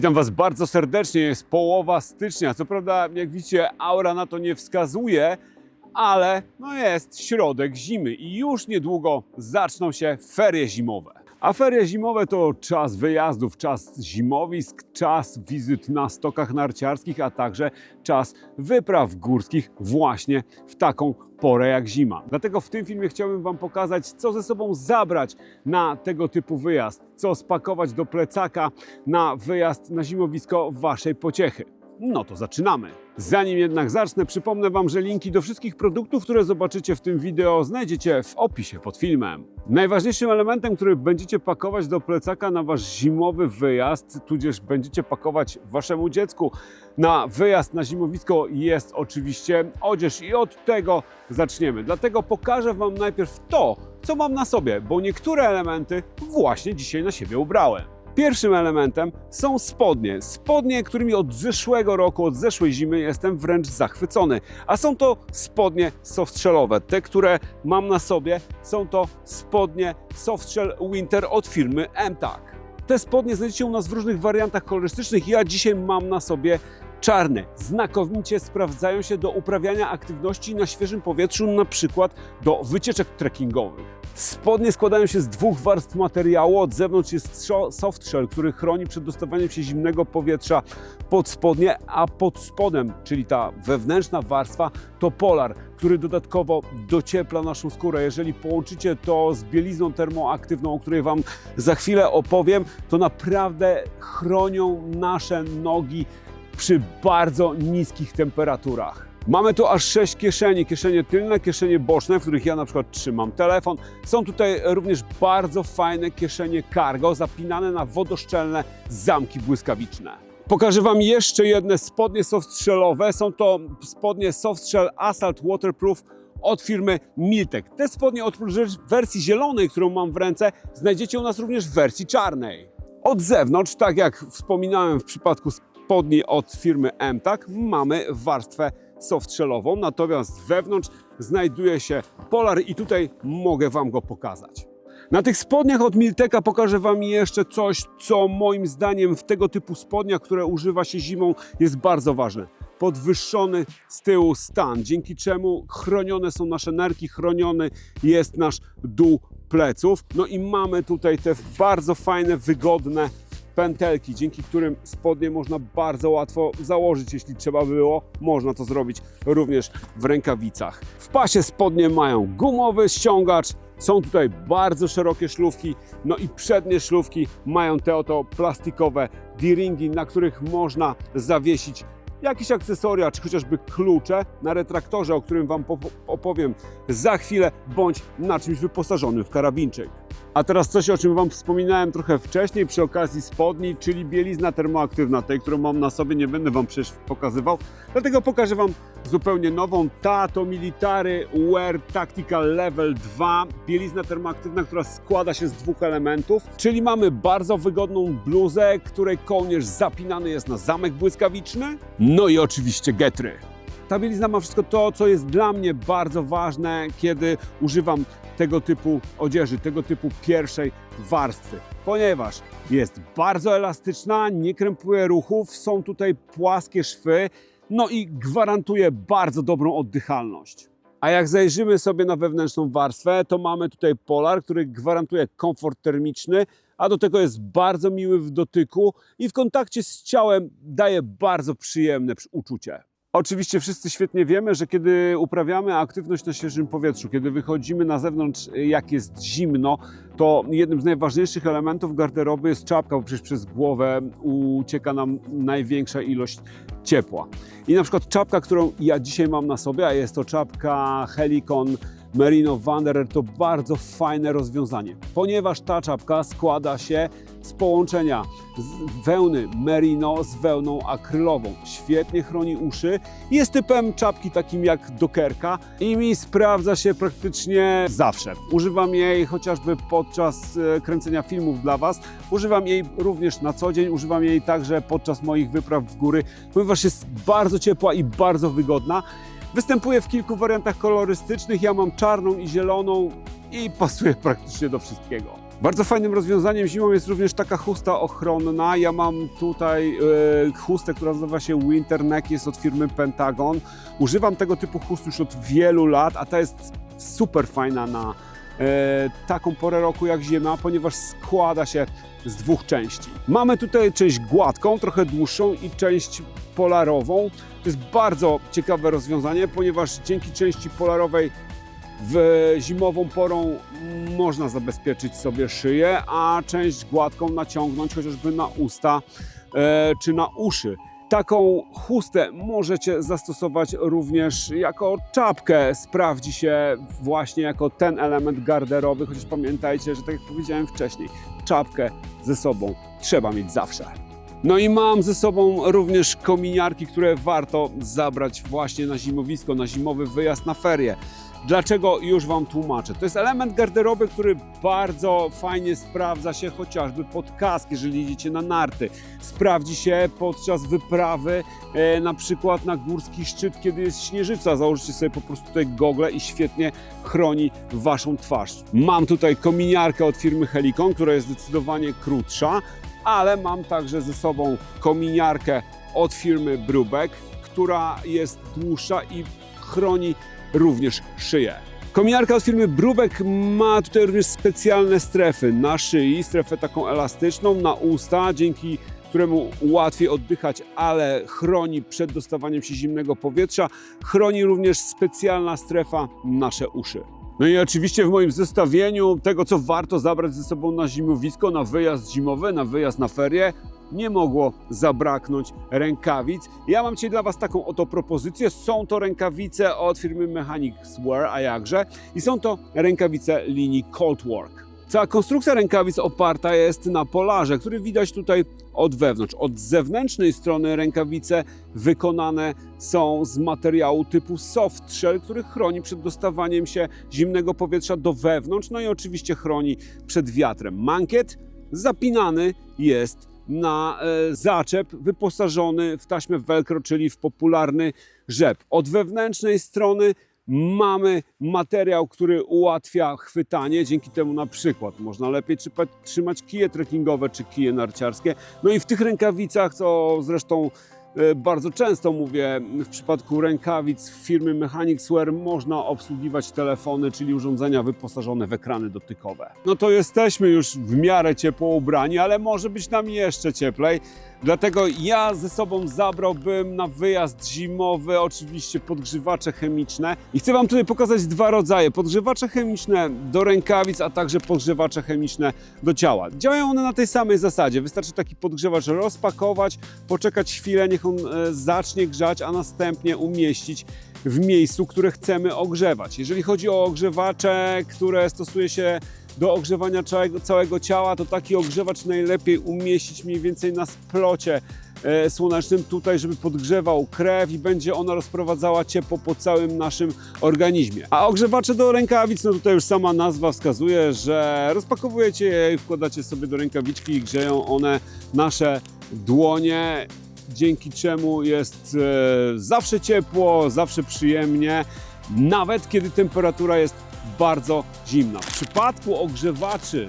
Witam Was bardzo serdecznie. Jest połowa stycznia. Co prawda, jak widzicie, aura na to nie wskazuje, ale no jest środek zimy i już niedługo zaczną się ferie zimowe. A ferie zimowe to czas wyjazdów, czas zimowisk, czas wizyt na stokach narciarskich, a także czas wypraw górskich właśnie w taką porę jak zima. Dlatego w tym filmie chciałbym Wam pokazać, co ze sobą zabrać na tego typu wyjazd, co spakować do plecaka na wyjazd na zimowisko Waszej pociechy. No to zaczynamy. Zanim jednak zacznę, przypomnę Wam, że linki do wszystkich produktów, które zobaczycie w tym wideo, znajdziecie w opisie pod filmem. Najważniejszym elementem, który będziecie pakować do plecaka na Wasz zimowy wyjazd, tudzież będziecie pakować Waszemu dziecku na wyjazd na zimowisko, jest oczywiście odzież i od tego zaczniemy. Dlatego pokażę Wam najpierw to, co mam na sobie, bo niektóre elementy właśnie dzisiaj na siebie ubrałem. Pierwszym elementem są spodnie. Spodnie, którymi od zeszłego roku, od zeszłej zimy jestem wręcz zachwycony. A są to spodnie softshellowe. Te, które mam na sobie, są to spodnie softshell winter od firmy MTAC. Te spodnie znajdziecie u nas w różnych wariantach kolorystycznych. Ja dzisiaj mam na sobie czarne. Znakomicie sprawdzają się do uprawiania aktywności na świeżym powietrzu, na przykład do wycieczek trekkingowych. Spodnie składają się z dwóch warstw materiału. Od zewnątrz jest szo- soft shell, który chroni przed dostawaniem się zimnego powietrza pod spodnie, a pod spodem, czyli ta wewnętrzna warstwa, to polar, który dodatkowo dociepla naszą skórę. Jeżeli połączycie to z bielizną termoaktywną, o której Wam za chwilę opowiem, to naprawdę chronią nasze nogi przy bardzo niskich temperaturach. Mamy tu aż 6 kieszeni, kieszenie tylne, kieszenie boczne, w których ja na przykład trzymam telefon. Są tutaj również bardzo fajne kieszenie cargo, zapinane na wodoszczelne zamki błyskawiczne. Pokażę Wam jeszcze jedne spodnie softshellowe. Są to spodnie softshell Assault Waterproof od firmy Miltek. Te spodnie oprócz wersji zielonej, którą mam w ręce, znajdziecie u nas również w wersji czarnej. Od zewnątrz, tak jak wspominałem w przypadku spodni od firmy MTAC, mamy warstwę softshellową, natomiast wewnątrz znajduje się polar i tutaj mogę Wam go pokazać. Na tych spodniach od Milteka pokażę Wam jeszcze coś, co moim zdaniem w tego typu spodniach, które używa się zimą, jest bardzo ważne. Podwyższony z tyłu stan, dzięki czemu chronione są nasze nerki, chroniony jest nasz dół pleców. No i mamy tutaj te bardzo fajne, wygodne pętelki, dzięki którym spodnie można bardzo łatwo założyć, jeśli trzeba było. Można to zrobić również w rękawicach. W pasie spodnie mają gumowy ściągacz, są tutaj bardzo szerokie szlówki, no i przednie szlówki mają te oto plastikowe D-ringi, na których można zawiesić jakieś akcesoria, czy chociażby klucze na retraktorze, o którym Wam opowiem za chwilę, bądź na czymś wyposażonym w karabinczyk. A teraz coś, o czym Wam wspominałem trochę wcześniej przy okazji spodni, czyli bielizna termoaktywna, tej, którą mam na sobie, nie będę Wam przecież pokazywał, dlatego pokażę Wam zupełnie nową. Tato Military Wear Tactical Level 2, bielizna termoaktywna, która składa się z dwóch elementów, czyli mamy bardzo wygodną bluzę, której kołnierz zapinany jest na zamek błyskawiczny, no i oczywiście getry. Ta bielizna ma wszystko to, co jest dla mnie bardzo ważne, kiedy używam tego typu odzieży, tego typu pierwszej warstwy, ponieważ jest bardzo elastyczna, nie krępuje ruchów, są tutaj płaskie szwy, no i gwarantuje bardzo dobrą oddychalność. A jak zajrzymy sobie na wewnętrzną warstwę, to mamy tutaj polar, który gwarantuje komfort termiczny, a do tego jest bardzo miły w dotyku i w kontakcie z ciałem daje bardzo przyjemne przy- uczucie. Oczywiście wszyscy świetnie wiemy, że kiedy uprawiamy aktywność na świeżym powietrzu, kiedy wychodzimy na zewnątrz, y, jak jest zimno, to jednym z najważniejszych elementów garderoby jest czapka, bo przecież przez głowę ucieka nam największa ilość ciepła. I na przykład czapka, którą ja dzisiaj mam na sobie, a jest to czapka Helicon Merino Wanderer, to bardzo fajne rozwiązanie, ponieważ ta czapka składa się z połączenia wełny merino z wełną akrylową. Świetnie chroni uszy. Jest typem czapki takim jak dokerka i mi sprawdza się praktycznie zawsze. Używam jej chociażby podczas e, kręcenia filmów dla Was. Używam jej również na co dzień. Używam jej także podczas moich wypraw w góry, ponieważ jest bardzo ciepła i bardzo wygodna. Występuje w kilku wariantach kolorystycznych. Ja mam czarną i zieloną i pasuje praktycznie do wszystkiego. Bardzo fajnym rozwiązaniem zimą jest również taka chusta ochronna. Ja mam tutaj e, chustę, która nazywa się Winter Neck, jest od firmy Pentagon. Używam tego typu chust już od wielu lat, a ta jest super fajna na taką porę roku jak zima, ponieważ składa się z dwóch części. Mamy tutaj część gładką, trochę dłuższą i część polarową. To jest bardzo ciekawe rozwiązanie, ponieważ dzięki części polarowej w zimową porą można zabezpieczyć sobie szyję, a część gładką naciągnąć chociażby na usta e, czy na uszy. Taką chustę możecie zastosować również jako czapkę. Sprawdzi się właśnie jako ten element garderoby, chociaż pamiętajcie, że tak jak powiedziałem wcześniej, czapkę ze sobą trzeba mieć zawsze. No i mam ze sobą również kominiarki, które warto zabrać właśnie na zimowisko, na zimowy wyjazd na ferie. Dlaczego już Wam tłumaczę? To jest element garderoby, który bardzo fajnie sprawdza się chociażby pod kask, jeżeli idziecie na narty. Sprawdzi się podczas wyprawy, e, na przykład na górski szczyt, kiedy jest śnieżyca. Założycie sobie po prostu tutaj gogle i świetnie chroni Waszą twarz. Mam tutaj kominiarkę od firmy Helicon, która jest zdecydowanie krótsza, ale mam także ze sobą kominiarkę od firmy Brubeck, która jest dłuższa i chroni również szyję. Kominiarka od firmy Brubeck ma tutaj również specjalne strefy na szyi, strefę taką elastyczną, na usta, dzięki któremu łatwiej oddychać, ale chroni przed dostawaniem się zimnego powietrza. Chroni również specjalna strefa nasze uszy. No i oczywiście w moim zestawieniu tego, co warto zabrać ze sobą na zimowisko, na wyjazd zimowy, na wyjazd na ferie, nie mogło zabraknąć rękawic. Ja mam dzisiaj dla Was taką oto propozycję. Są to rękawice od firmy Mechanics Wear, a jakże. I są to rękawice linii Coldwork. Cała konstrukcja rękawic oparta jest na polarze, który widać tutaj od wewnątrz. Od zewnętrznej strony rękawice wykonane są z materiału typu soft shell, który chroni przed dostawaniem się zimnego powietrza do wewnątrz, no i oczywiście chroni przed wiatrem. Mankiet zapinany jest na e, zaczep wyposażony w taśmę velcro, czyli w popularny rzep. Od wewnętrznej strony mamy materiał, który ułatwia chwytanie, dzięki temu na przykład można lepiej trzymać kije trekkingowe czy kije narciarskie. No i w tych rękawicach, co zresztą bardzo często mówię, w przypadku rękawic firmy Mechanics Wear można obsługiwać telefony, czyli urządzenia wyposażone w ekrany dotykowe. No to jesteśmy już w miarę ciepło ubrani, ale może być nam jeszcze cieplej. Dlatego ja ze sobą zabrałbym na wyjazd zimowy oczywiście podgrzewacze chemiczne i chcę Wam tutaj pokazać dwa rodzaje. Podgrzewacze chemiczne do rękawic, a także podgrzewacze chemiczne do ciała. Działają one na tej samej zasadzie. Wystarczy taki podgrzewacz rozpakować, poczekać chwilę, niech on e, zacznie grzać, a następnie umieścić w miejscu, które chcemy ogrzewać. Jeżeli chodzi o ogrzewacze, które stosuje się do ogrzewania całego, całego ciała, to taki ogrzewacz najlepiej umieścić mniej więcej na splocie e, słonecznym tutaj, żeby podgrzewał krew i będzie ona rozprowadzała ciepło po całym naszym organizmie. A ogrzewacze do rękawic, no tutaj już sama nazwa wskazuje, że rozpakowujecie je i wkładacie sobie do rękawiczki i grzeją one nasze dłonie dzięki czemu jest e, zawsze ciepło, zawsze przyjemnie, nawet kiedy temperatura jest bardzo zimna. W przypadku ogrzewaczy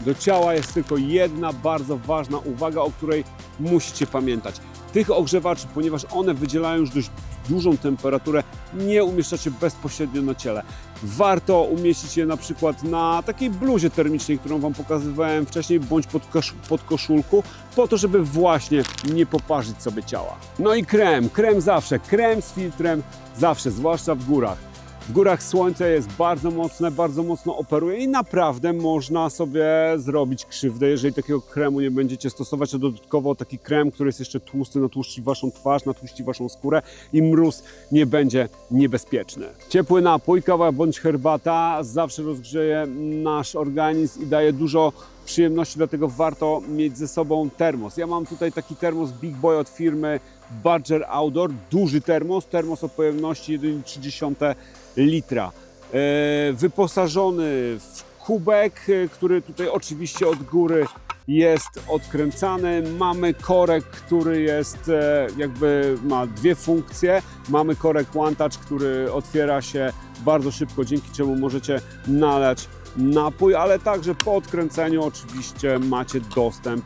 do ciała jest tylko jedna bardzo ważna uwaga, o której musicie pamiętać. Tych ogrzewaczy, ponieważ one wydzielają już dość dużą temperaturę, nie umieszczacie bezpośrednio na ciele. Warto umieścić je na przykład na takiej bluzie termicznej, którą Wam pokazywałem wcześniej, bądź pod, kosz, pod koszulku, po to, żeby właśnie nie poparzyć sobie ciała. No i krem, krem zawsze, krem z filtrem zawsze, zwłaszcza w górach. W górach słońce jest bardzo mocne, bardzo mocno operuje i naprawdę można sobie zrobić krzywdę, jeżeli takiego kremu nie będziecie stosować, a dodatkowo taki krem, który jest jeszcze tłusty, natłuszczy waszą twarz, natłuszczy waszą skórę i mróz nie będzie niebezpieczny. Ciepły napój, kawa bądź herbata zawsze rozgrzeje nasz organizm i daje dużo przyjemności, dlatego warto mieć ze sobą termos. Ja mam tutaj taki termos Big Boy od firmy Badger Outdoor, duży termos, termos o pojemności 1,3 litra. E, wyposażony w kubek, e, który tutaj oczywiście od góry jest odkręcany. Mamy korek, który jest e, jakby ma dwie funkcje. Mamy korek One Touch, który otwiera się bardzo szybko, dzięki czemu możecie nalać napój, ale także po odkręceniu oczywiście macie dostęp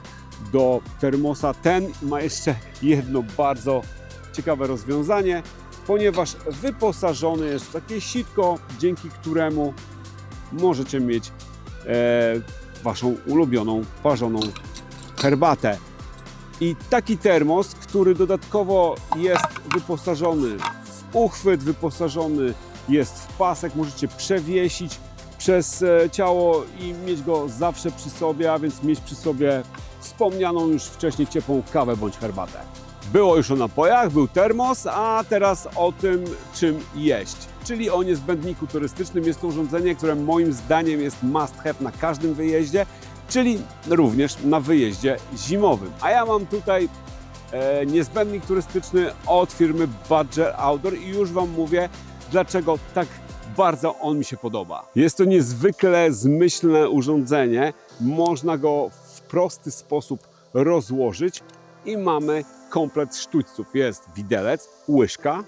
do termosa. Ten ma jeszcze jedno bardzo ciekawe rozwiązanie, ponieważ wyposażony jest w takie sitko, dzięki któremu możecie mieć e, Waszą ulubioną parzoną herbatę. I taki termos, który dodatkowo jest wyposażony w uchwyt, wyposażony jest w pasek, możecie przewiesić przez e, ciało i mieć go zawsze przy sobie, a więc mieć przy sobie wspomnianą już wcześniej ciepłą kawę bądź herbatę. Było już o napojach, był termos, a teraz o tym, czym jeść. Czyli o niezbędniku turystycznym. Jest to urządzenie, które moim zdaniem jest must have na każdym wyjeździe, czyli również na wyjeździe zimowym. A ja mam tutaj e, niezbędnik turystyczny od firmy Badger Outdoor i już Wam mówię, dlaczego tak bardzo on mi się podoba. Jest to niezwykle zmyślne urządzenie. Można go w prosty sposób rozłożyć i mamy komplet sztućców. Jest widelec, łyżka,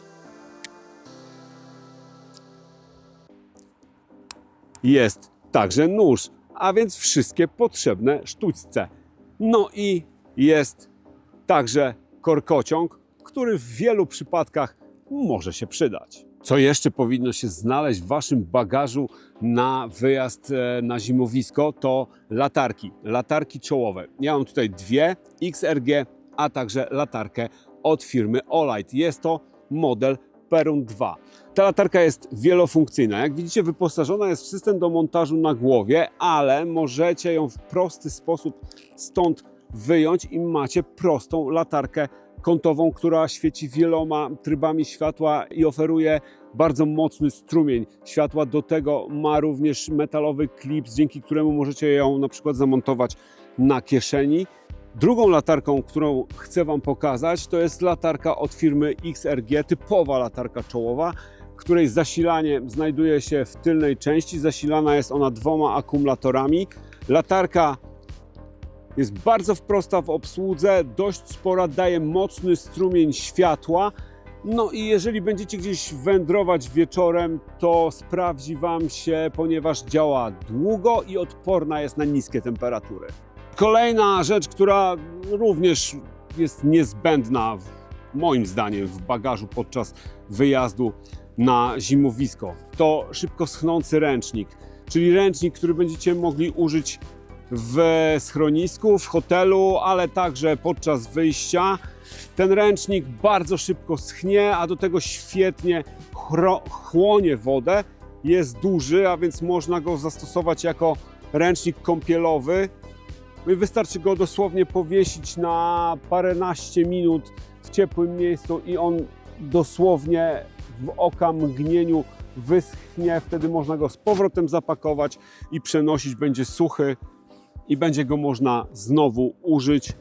jest także nóż, a więc wszystkie potrzebne sztućce. No i jest także korkociąg, który w wielu przypadkach może się przydać. Co jeszcze powinno się znaleźć w Waszym bagażu na wyjazd e, na zimowisko, to latarki, latarki czołowe. Ja mam tutaj dwie XRG, a także latarkę od firmy Olight. Jest to model Perun 2. Ta latarka jest wielofunkcyjna. Jak widzicie, wyposażona jest w system do montażu na głowie, ale możecie ją w prosty sposób stąd wyjąć i macie prostą latarkę kątową, która świeci wieloma trybami światła i oferuje bardzo mocny strumień światła. Do tego ma również metalowy klips, dzięki któremu możecie ją na przykład zamontować na kieszeni. Drugą latarką, którą chcę Wam pokazać, to jest latarka od firmy XRG, typowa latarka czołowa, której zasilanie znajduje się w tylnej części. Zasilana jest ona dwoma akumulatorami. Latarka jest bardzo prosta w obsłudze, dość spora, daje mocny strumień światła. No i jeżeli będziecie gdzieś wędrować wieczorem, to sprawdzi Wam się, ponieważ działa długo i odporna jest na niskie temperatury. Kolejna rzecz, która również jest niezbędna, moim zdaniem, w bagażu podczas wyjazdu na zimowisko, to szybko schnący ręcznik, czyli ręcznik, który będziecie mogli użyć w schronisku, w hotelu, ale także podczas wyjścia. Ten ręcznik bardzo szybko schnie, a do tego świetnie chłonie wodę. Jest duży, a więc można go zastosować jako ręcznik kąpielowy. Wystarczy go dosłownie powiesić na paręnaście minut w ciepłym miejscu i on dosłownie w oka mgnieniu wyschnie. Wtedy można go z powrotem zapakować i przenosić. Będzie suchy i będzie go można znowu użyć.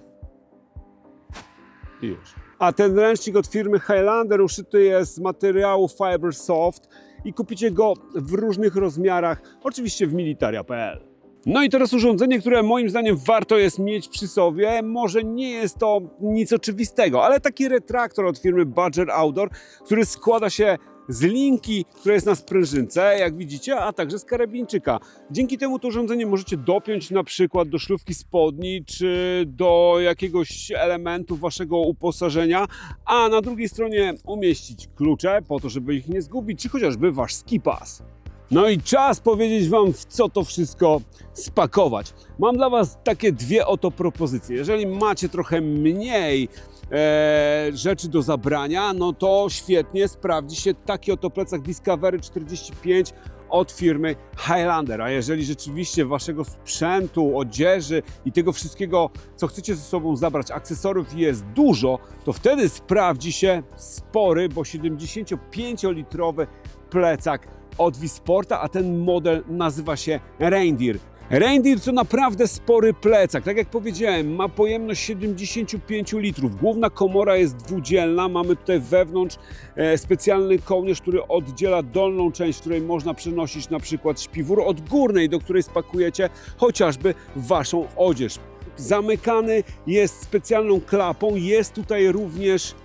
I już. A ten ręcznik od firmy Highlander uszyty jest z materiału Fiber Soft i kupicie go w różnych rozmiarach, oczywiście w militaria.pl. No i teraz urządzenie, które moim zdaniem warto jest mieć przy sobie. Może nie jest to nic oczywistego, ale taki retraktor od firmy Badger Outdoor, który składa się z linki, która jest na sprężynce, jak widzicie, a także z karabinczyka. Dzięki temu to urządzenie możecie dopiąć na przykład do szlówki spodni, czy do jakiegoś elementu waszego uposażenia, a na drugiej stronie umieścić klucze po to, żeby ich nie zgubić, czy chociażby wasz skipas. No i czas powiedzieć Wam, w co to wszystko spakować. Mam dla Was takie dwie oto propozycje. Jeżeli macie trochę mniej e, rzeczy do zabrania, no to świetnie sprawdzi się taki oto plecak Discovery 45 od firmy Highlander. A jeżeli rzeczywiście waszego sprzętu, odzieży i tego wszystkiego, co chcecie ze sobą zabrać, akcesoriów jest dużo, to wtedy sprawdzi się spory, bo 75-litrowy plecak od Wisporta, a ten model nazywa się Reindeer. Reindeer to naprawdę spory plecak. Tak jak powiedziałem, ma pojemność 75 litrów. Główna komora jest dwudzielna. Mamy tutaj wewnątrz e, specjalny kołnierz, który oddziela dolną część, w której można przenosić na przykład śpiwór od górnej, do której spakujecie chociażby waszą odzież. Zamykany jest specjalną klapą. Jest tutaj również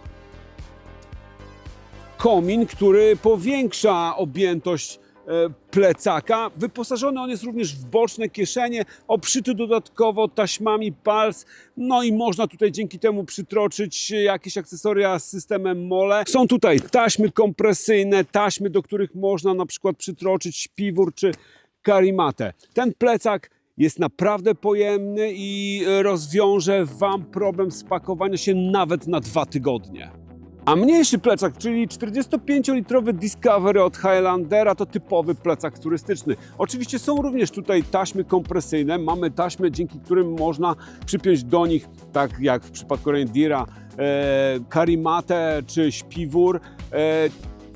komin, który powiększa objętość plecaka. Wyposażony on jest również w boczne kieszenie, obszyty dodatkowo taśmami PALS, no i można tutaj dzięki temu przytroczyć jakieś akcesoria z systemem MOLE. Są tutaj taśmy kompresyjne, taśmy, do których można na przykład przytroczyć śpiwór czy karimatę. Ten plecak jest naprawdę pojemny i rozwiąże Wam problem spakowania się nawet na dwa tygodnie. A mniejszy plecak, czyli 45-litrowy Discovery od Highlandera, to typowy plecak turystyczny. Oczywiście są również tutaj taśmy kompresyjne. Mamy taśmy, dzięki którym można przypiąć do nich, tak jak w przypadku Reindeera, e, karimatę czy śpiwór. E,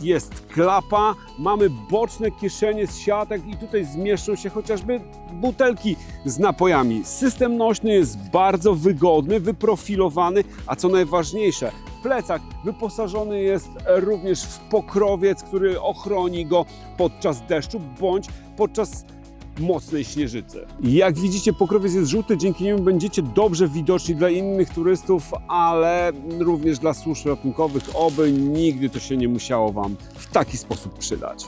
jest klapa, mamy boczne kieszenie z siatek i tutaj zmieszczą się chociażby butelki z napojami. System nośny jest bardzo wygodny, wyprofilowany, a co najważniejsze, plecak wyposażony jest również w pokrowiec, który ochroni go podczas deszczu bądź podczas mocnej śnieżycy. Jak widzicie, pokrowiec jest żółty, dzięki niemu będziecie dobrze widoczni dla innych turystów, ale również dla służb ratunkowych, oby nigdy to się nie musiało Wam w taki sposób przydać.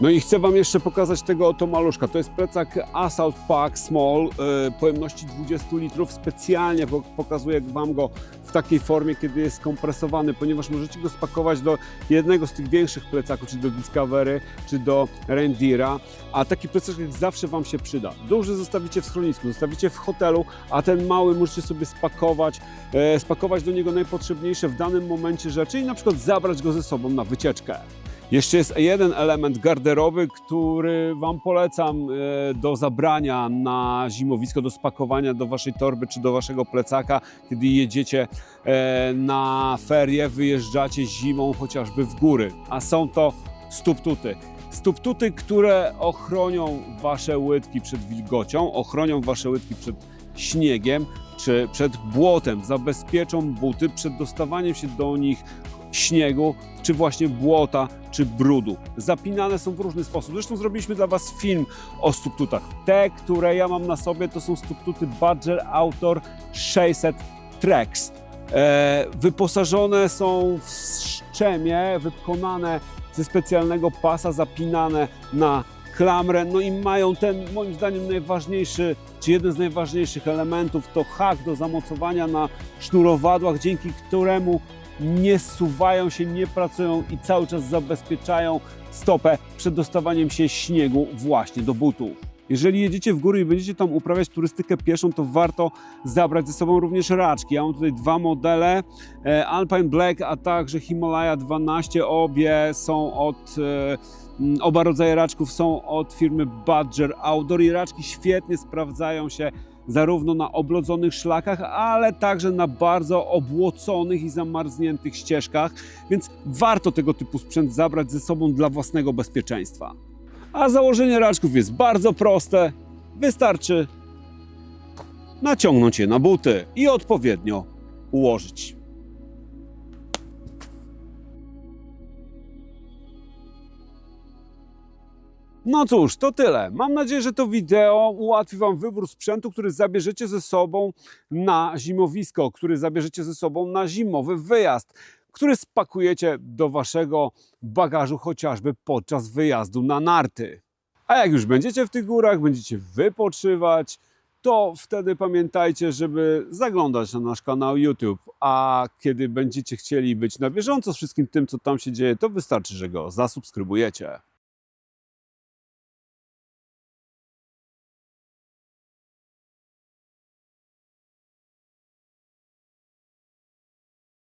No i chcę Wam jeszcze pokazać tego oto maluszka. To jest plecak Assault Pack Small e, pojemności 20 litrów. Specjalnie po- pokazuję Wam go w takiej formie, kiedy jest kompresowany, ponieważ możecie go spakować do jednego z tych większych plecaków, czy do Discovery, czy do Reindeera, a taki plecak zawsze Wam się przyda. Duży zostawicie w schronisku, zostawicie w hotelu, a ten mały możecie sobie spakować, e, spakować do niego najpotrzebniejsze w danym momencie rzeczy i na przykład zabrać go ze sobą na wycieczkę. Jeszcze jest jeden element garderoby, który Wam polecam e, do zabrania na zimowisko, do spakowania do Waszej torby czy do Waszego plecaka, kiedy jedziecie e, na ferie, wyjeżdżacie zimą chociażby w góry. A są to stuptuty. Stuptuty, które ochronią Wasze łydki przed wilgocią, ochronią Wasze łydki przed śniegiem czy przed błotem, zabezpieczą buty przed dostawaniem się do nich śniegu, czy właśnie błota, czy brudu. Zapinane są w różny sposób. Zresztą zrobiliśmy dla Was film o stuptutach. Te, które ja mam na sobie, to są stuptuty Badger Autor 600 Trex. E, wyposażone są w szczemie, wykonane ze specjalnego pasa, zapinane na klamrę, no i mają ten, moim zdaniem, najważniejszy, czy jeden z najważniejszych elementów, to hak do zamocowania na sznurowadłach, dzięki któremu nie suwają się, nie pracują i cały czas zabezpieczają stopę przed dostawaniem się śniegu właśnie do butów. Jeżeli jedziecie w góry i będziecie tam uprawiać turystykę pieszą, to warto zabrać ze sobą również raczki. Ja mam tutaj dwa modele, e, Alpine Black, a także Himalaya 12. Obie są od, e, oba rodzaje raczków są od firmy Badger Outdoor i raczki świetnie sprawdzają się zarówno na oblodzonych szlakach, ale także na bardzo obłoconych i zamarzniętych ścieżkach, więc warto tego typu sprzęt zabrać ze sobą dla własnego bezpieczeństwa. A założenie raczków jest bardzo proste. Wystarczy naciągnąć je na buty i odpowiednio ułożyć. No cóż, to tyle. Mam nadzieję, że to wideo ułatwi Wam wybór sprzętu, który zabierzecie ze sobą na zimowisko, który zabierzecie ze sobą na zimowy wyjazd, który spakujecie do Waszego bagażu chociażby podczas wyjazdu na narty. A jak już będziecie w tych górach, będziecie wypoczywać, to wtedy pamiętajcie, żeby zaglądać na nasz kanał YouTube. A kiedy będziecie chcieli być na bieżąco z wszystkim tym, co tam się dzieje, to wystarczy, że go zasubskrybujecie.